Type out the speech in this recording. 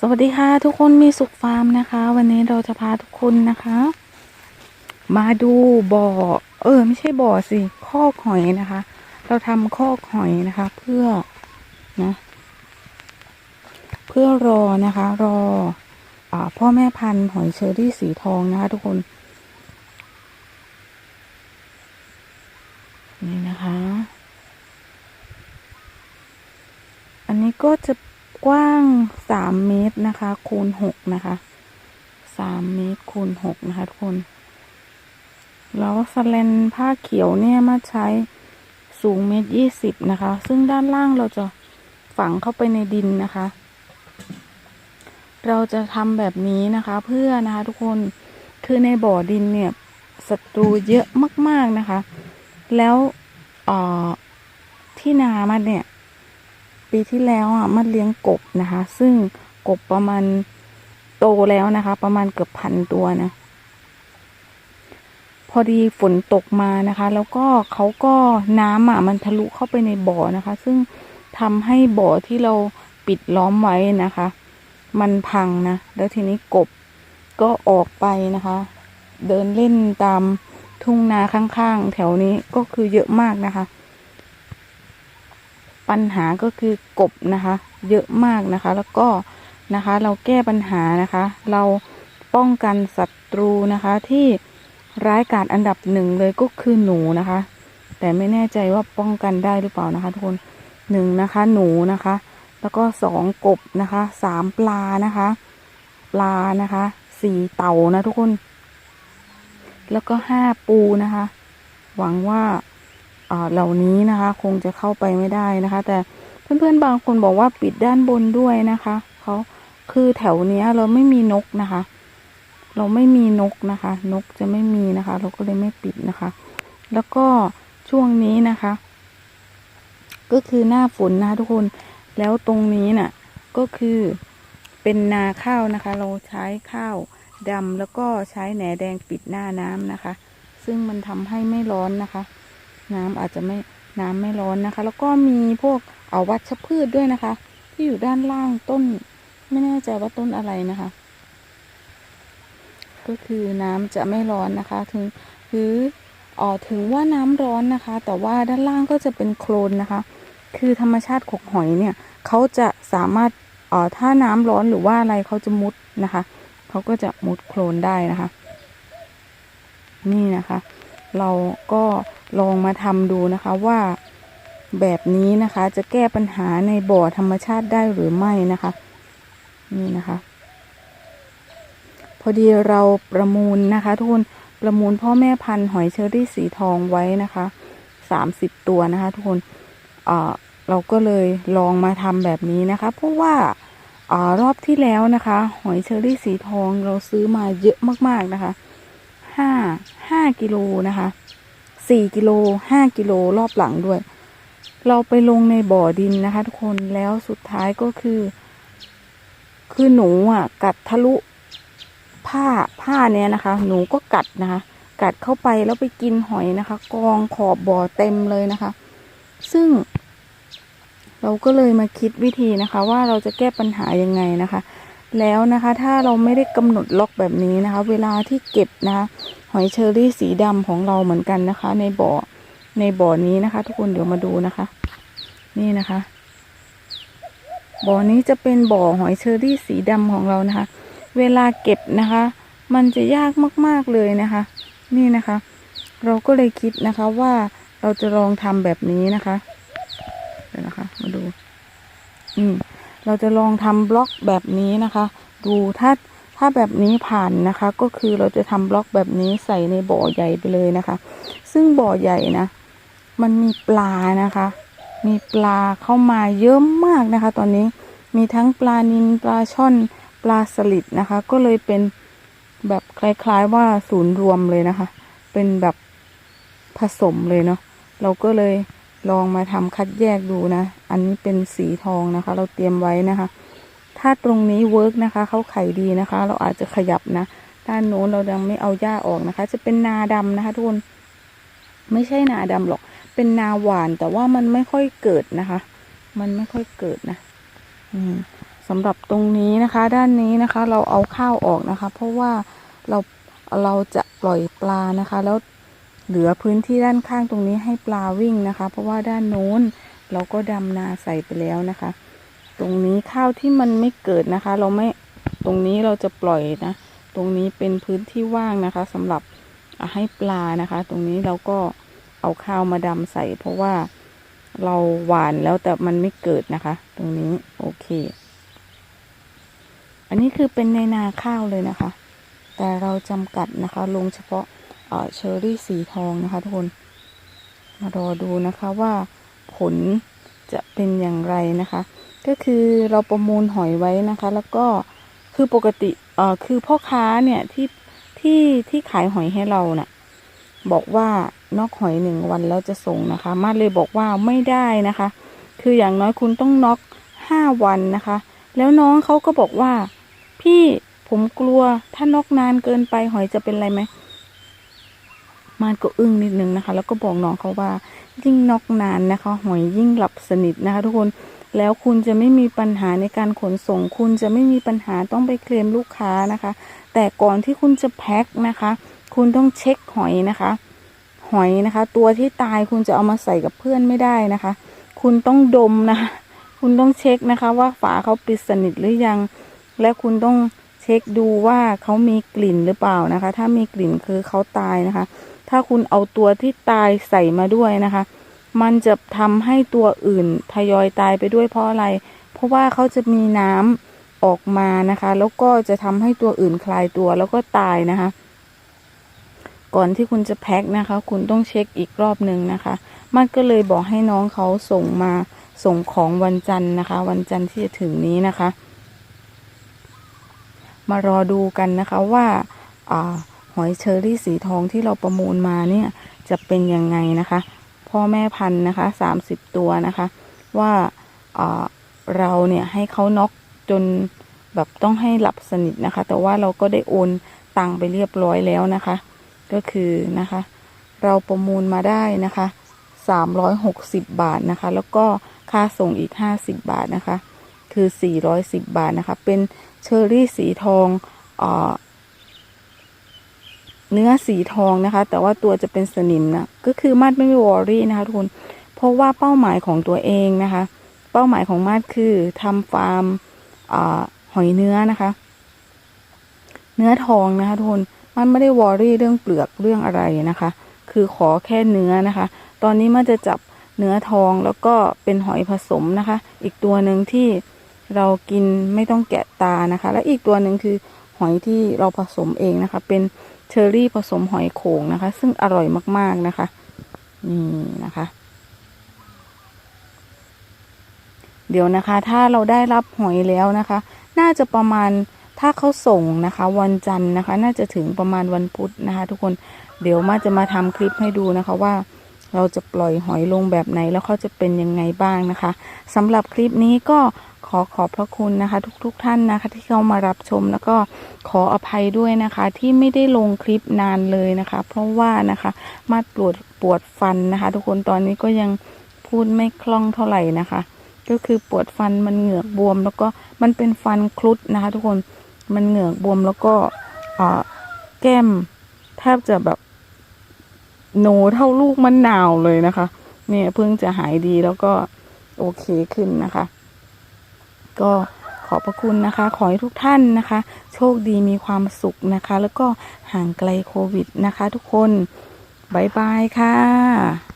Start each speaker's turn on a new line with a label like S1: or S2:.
S1: สวัสดีค่ะทุกคนมีสุขฟาร์มนะคะ วันนี้เราจะพาทุกคนนะคะ มาดูบ่อ เออ ไม่ใช่บ่อสิคอกหอยนะคะ เราทำคอกหอยนะคะ เพื่อนะเพื่อรอนะคะ รออพ่อแม่พันธุ์หอยเชอรี่สีทองนะคะ ทุกคนนะคะ อันนี้ก็จะกว้าง สามเมตรนะคะ คูณหกนะคะสามเมตรคูณหกนะคะทุกคน แล้วสแลนผ้าเขียวเนี่ยมาใช้สูงเมตรยี่สิบนะคะ ซึ่งด้านล่างเราจะฝังเข้าไปในดินนะคะ เราจะทำแบบนี้นะคะ เพื่อนะคะทุกคนคือในบ่อดินเนี่ยศัตรูเยอะมาก ๆนะคะ แล้วออที่นามันเนี่ย ปีที่แล้วอะมันเลี้ยงกบนะคะ ซึ่งกบประมาณโตแล้วนะคะ ประมาณเกือบพันตัวนะพอดีฝนตกมานะคะ แล้วก็เขาก็น้ำอะมันทะลุเข้าไปในบ่อนะคะ ซึ่งทำให้บ่อที่เราปิดล้อมไว้นะคะ มันพังนะ แล้วทีนี้กบก็ออกไปนะคะ เดินเล่นตามทุ่งนาข้างๆ แถวนี้ก็คือเยอะมากนะคะ ปัญหาก็คือกบนะคะ เยอะมากนะคะ แล้วก็นะคะเราแก้ปัญหานะคะ เราป้องกันศัตรูนะคะที่ร้ายกาจอันดับหนึ่งเลยก็คือหนูนะคะ แต่ไม่แน่ใจว่าป้องกันได้หรือเปล่านะคะทุกคนหนึ่งนะคะหนูนะคะ แล้วก็สองกบนะคะสามปลานะคะ ปลานะคะสี่เต่านะทุกคน แล้วก็ห้าปูนะคะ หวังว่า เหล่านี้นะคะ คงจะเข้าไปไม่ได้นะคะ แต่เพื่อนๆบางคนบอกว่าปิดด้านบนด้วยนะคะเขาคือแถวเนี้ยเราไม่มีนกนะคะ เราไม่มีนกนะคะ นกจะไม่มีนะคะ เราก็เลยไม่ปิดนะคะ แล้วก็ช่วงนี้นะคะ ก็คือหน้าฝนนะคะทุกคนแล้วตรงนี้น่ะ ก็คือเป็นนาข้าวนะคะ เราใช้ข้าวดำแล้วก็ใช้แหนแดงปิดหน้าน้ำนะคะ ซึ่งมันทำให้ไม่ร้อนนะคะ น้ำอาจจะไม่น้ำไม่ร้อนนะคะ แล้วก็มีพวกเอาวัชพืชด้วยนะคะ ที่อยู่ด้านล่างต้น ไม่แน่ใจว่าต้นอะไรนะคะ ก็คือน้ำจะไม่ร้อนนะคะ ถึงหรืออ๋อถึงว่าน้ำร้อนนะคะ แต่ว่าด้านล่างก็จะเป็นโคลนนะคะ คือธรรมชาติของหอยเนี่ยเขาจะสามารถอ่อถ้าน้ำร้อนหรือว่าอะไรเขาจะมุดนะคะเขาก็จะมุดโคลนได้นะคะ นี่นะคะ เราก็ ลองมาทำดูนะคะว่าแบบนี้นะคะจะแก้ปัญหาในบ่อธรรมชาติได้หรือไม่นะคะ นี่นะคะ พอดีเราประมูลนะคะ ทุกคนประมูลพ่อแม่พันธุ์หอยเชอรี่สีทองไว้นะคะสามสิบตัวนะคะ ทุกคนเออเราก็เลยลองมาทำแบบนี้นะคะ เพราะว่าอารอบที่แล้วนะคะ หอยเชอรี่สีทองเราซื้อมาเยอะมากๆนะคะห้าห้ากิโลนะคะ สี่กิโลห้ากิโลรอบหลังด้วย เราไปลงในบ่อดินนะคะ ทุกคนแล้วสุดท้ายก็คือ คือหนูอะ กัดทะลุ ผ้าผ้าเนี้ยนะคะ หนูก็กัดนะคะ กัดเข้าไปแล้วไปกินหอยนะคะ กองขอบบ่อเต็มเลยนะคะ ซึ่ง เราก็เลยมาคิดวิธีนะคะ ว่าเราจะแก้ปัญหายังไงนะคะ แล้วนะคะ ถ้าเราไม่ได้กำหนดล็อกแบบนี้นะคะ เวลาที่เก็บนะคะ หอยเชอรี่สีดำของเราเหมือนกันนะคะ ในบ่อในบ่อนี้นะคะ ทุกคนเดี๋ยวมาดูนะคะ นี่นะคะ บ่อนี้จะเป็นบ่อหอยเชอรี่สีดำของเรานะคะ เวลาเก็บนะคะ มันจะยากมากๆเลยนะคะ นี่นะคะ เราก็เลยคิดนะคะว่าเราจะลองทำแบบนี้นะคะเดี๋ยวนะคะ มาดู อืม เราจะลองทำบล็อกแบบนี้นะคะ ดูถ้าถ้าแบบนี้ผ่านนะคะ ก็คือเราจะทำบล็อกแบบนี้ใส่ในบ่อใหญ่ไปเลยนะคะ ซึ่งบ่อใหญ่นะ มันมีปลานะคะ มีปลาเข้ามาเยอะมากนะคะ ตอนนี้มีทั้งปลานิลปลาช่อนปลาสลิดนะคะ ก็เลยเป็นแบบคล้ายๆว่าศูนย์รวมเลยนะคะ เป็นแบบผสมเลยเนาะเราก็เลย ลองมาทำคัดแยกดูนะ อันนี้เป็นสีทองนะคะ เราเตรียมไว้นะคะ ถ้าตรงนี้เวิร์กนะคะ เขาไข่ดีนะคะ เราอาจจะขยับนะ ด้านโน้นเรายังไม่เอาหญ้าออกนะคะ จะเป็นนาดำนะคะทุกคน ไม่ใช่นาดำหรอก เป็นนาหวานแต่ว่ามันไม่ค่อยเกิดนะคะ มันไม่ค่อยเกิดนะ อืมสำหรับตรงนี้นะคะ ด้านนี้นะคะ เราเอาข้าวออกนะคะ เพราะว่าเราเราจะปล่อยปลานะคะ แล้ว เหลือพื้นที่ด้านข้างตรงนี้ให้ปลาวิ่งนะคะ เพราะว่าด้านโน้นเราก็ดำนาใส่ไปแล้วนะคะ ตรงนี้ข้าวที่มันไม่เกิดนะคะ เราไม่ตรงนี้เราจะปล่อยนะ ตรงนี้เป็นพื้นที่ว่างนะคะสำหรับให้ปลานะคะ ตรงนี้เราก็เอาข้าวมาดำใส่ เพราะว่าเราหวานแล้วแต่มันไม่เกิดนะคะ ตรงนี้โอเค อันนี้คือเป็นในนาข้าวเลยนะคะ แต่เราจำกัดนะคะ ลงเฉพาะ เชอร์รี่สีทองนะคะทุกคน มารอดูนะคะว่าผลจะเป็นอย่างไรนะคะ ก็คือเราประมูลหอยไว้นะคะ แล้วก็คือปกติเอ่อคือพ่อค้าเนี่ยที่ที่ที่ขายหอยให้เราน่ะ บอกว่านอกหอยหนึ่งวันแล้วจะส่งนะคะ มาดเลยบอกว่าไม่ได้นะคะ คืออย่างน้อยคุณต้องน็อกห้าวันนะคะ แล้วน้องเขาก็บอกว่า พี่ผมกลัวถ้านอกนานเกินไปหอยจะเป็นไรไหม มาดก็อึ้งนิดนึงนะคะ แล้วก็บอกน้องเขาว่ายิ่งนอกนานนะคะ หอยยิ่งหลับสนิทนะคะ ทุกคนแล้วคุณจะไม่มีปัญหาในการขนส่ง คุณจะไม่มีปัญหาต้องไปเคลมลูกค้านะคะ แต่ก่อนที่คุณจะแพ็คนะคะ คุณต้องเช็คหอยนะคะ หอยนะคะ ตัวที่ตายคุณจะเอามาใส่กับเพื่อนไม่ได้นะคะ คุณต้องดมนะคะคุณต้องเช็คนะคะ ว่าฝาเขาปิดสนิทหรือยัง และคุณต้องเช็คดูว่าเขามีกลิ่นหรือเปล่านะคะ ถ้ามีกลิ่นคือเขาตายนะคะ ถ้าคุณเอาตัวที่ตายใส่มาด้วยนะคะ มันจะทำให้ตัวอื่นทยอยตายไปด้วยเพราะอะไร เพราะว่าเขาจะมีน้ำออกมานะคะ แล้วก็จะทำให้ตัวอื่นคลายตัวแล้วก็ตายนะคะ ก่อนที่คุณจะแพ็คนะคะ คุณต้องเช็คอีกรอบหนึ่งนะคะมันก็เลยบอกให้น้องเขาส่งมาส่งของวันจันทร์นะคะ วันจันทร์ที่จะถึงนี้นะคะ มารอดูกันนะคะว่าอา อยเชอรี่สีทองที่เราประมูลมาเนี่ย จะเป็นยังไงนะคะ พ่อแม่พันธุ์นะคะสามสิบตัวนะคะ ว่าเราเนี่ยให้เขาน็อกจนแบบต้องให้หลับสนิทนะคะ แต่ว่าเราก็ได้โอนตังไปเรียบร้อยแล้วนะคะ ก็คือนะคะ เราประมูลมาได้นะคะสามร้อยหกสิบบาทนะคะ แล้วก็ค่าส่งอีกห้าสิบบาทนะคะ คือสี่ร้อยสิบบาทนะคะ เป็นเชอร์รี่สีทองอ่า เนื้อสีทองนะคะ แต่ว่าตัวจะเป็นสนิมนะก็คือมาดไม่มีวอรี่นะคะทุกคนเพราะว่าเป้าหมายของตัวเองนะคะ เป้าหมายของมาดคือทำฟาร์มอหอยเนื้อนะคะ เนื้อทองนะคะทุกคนมันไม่ได้วอรี่เรื่องเปลือกเรื่องอะไรนะคะ คือขอแค่เนื้อนะคะ ตอนนี้มันจะจับเนื้อทองแล้วก็เป็นหอยผสมนะคะ อีกตัวหนึ่งที่เรากินไม่ต้องแกะตานะคะ และอีกตัวหนึ่งคือ หอยที่เราผสมเองนะคะ เป็นเชอร์รี่ผสมหอยโขงนะคะ ซึ่งอร่อยมาก ๆนะคะ นี่นะคะ เดี๋ยวนะคะ ถ้าเราได้รับหอยแล้วนะคะ น่าจะประมาณถ้าเขาส่งนะคะ วันจันทร์นะคะ น่าจะถึงประมาณวันพุธนะคะ ทุกคนเดี๋ยวมาจะมาทำคลิปให้ดูนะคะว่า เราจะปล่อยหอยลงแบบไหนแล้วเขาจะเป็นยังไงบ้างนะคะสำหรับคลิปนี้ก็ขอขอบพระคุณนะคะ ทุกๆทท่านนะคะ ที่เข้ามารับชมแล้วก็ขออภัยด้วยนะคะ ที่ไม่ได้ลงคลิปนานเลยนะคะ เพราะว่านะคะมาปวดปวดฟันนะคะ ทุกคนตอนนี้ก็ยังพูดไม่คล่องเท่าไหร่นะคะ ก็คือปวดฟันมันเหงือกบวม แล้วก็มันเป็นฟันคลุดนะคะ ทุกคนมันเหงือกบวมแล้วก็แก้มแทบจะแบบ หนูเท่าลูกมะนาวเลยนะคะ เนี่ยเพิ่งจะหายดีแล้วก็โอเคขึ้นนะคะ ก็ขอบพระคุณนะคะ ขอให้ทุกท่านนะคะ โชคดีมีความสุขนะคะ แล้วก็ห่างไกลโควิดนะคะ ทุกคนบายบายค่ะ